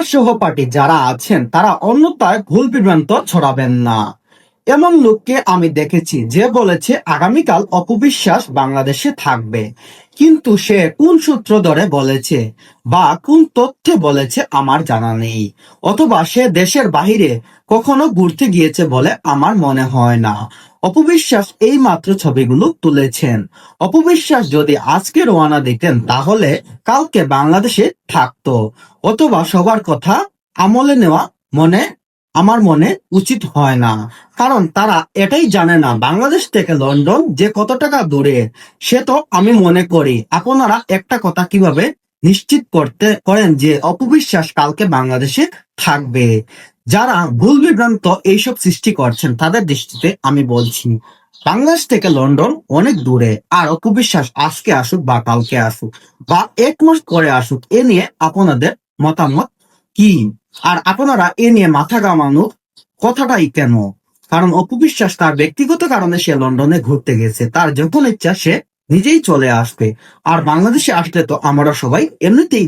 আমার সহপাঠী যারা আছেন তারা অন্যতায় ভুল বিভ্রান্ত ছড়াবেন না। এমন লোককে আমি দেখেছি যে বলেছে আগামীকাল অপবিশ্বাস বাংলাদেশে থাকবে। কিন্তু সে কোন সূত্র ধরে বলেছে বা কোন তথ্যে বলেছে আমার জানা নেই। অথবা সে দেশের বাহিরে কখনো ঘুরতে গিয়েছে বলে আমার মনে হয় না। অপবিশ্বাস এই মাত্র ছবিগুলো তুলেছেন। অপবিশ্বাস যদি আজকে রওনা দিতেন তাহলে কালকে বাংলাদেশে থাকতো। অথবা সবার কথা আমলে নেওয়া মনে আমার মনে উচিত হয় না। কারণ তারা এটাই জানে না, বাংলাদেশ থেকে লন্ডন যে কত টাকা দূরে, সে তো আমি মনে করি। আপনারা একটা কথা কীভাবে নিশ্চিত করতে, করেন যে অপবিশ্বাস কালকে বাংলাদেশে থাকবে? যারা ভুল বিভ্রান্ত এইসব সৃষ্টি করছেন, তাদের দৃষ্টিতে আমি বলছি, বাংলাদেশ থেকে লন্ডন অনেক দূরে, আর অপবিশ্বাস আজকে আসুক বা কালকে আসুক, বা এক মাস পরে আসুক, এ নিয়ে আপনাদের মতামত কি? আর আপনারা এ নিয়ে মাথা গামানো কথাটাই কেন? কারণ অপবিশ্বাস তার ব্যক্তিগত কারণে সে লন্ডনে ঘুরতে গেছে। তার যখন ইচ্ছা সে নিজেই চলে আসবে। আর বাংলাদেশে আসলে তো আমরা সবাই এমনিতেই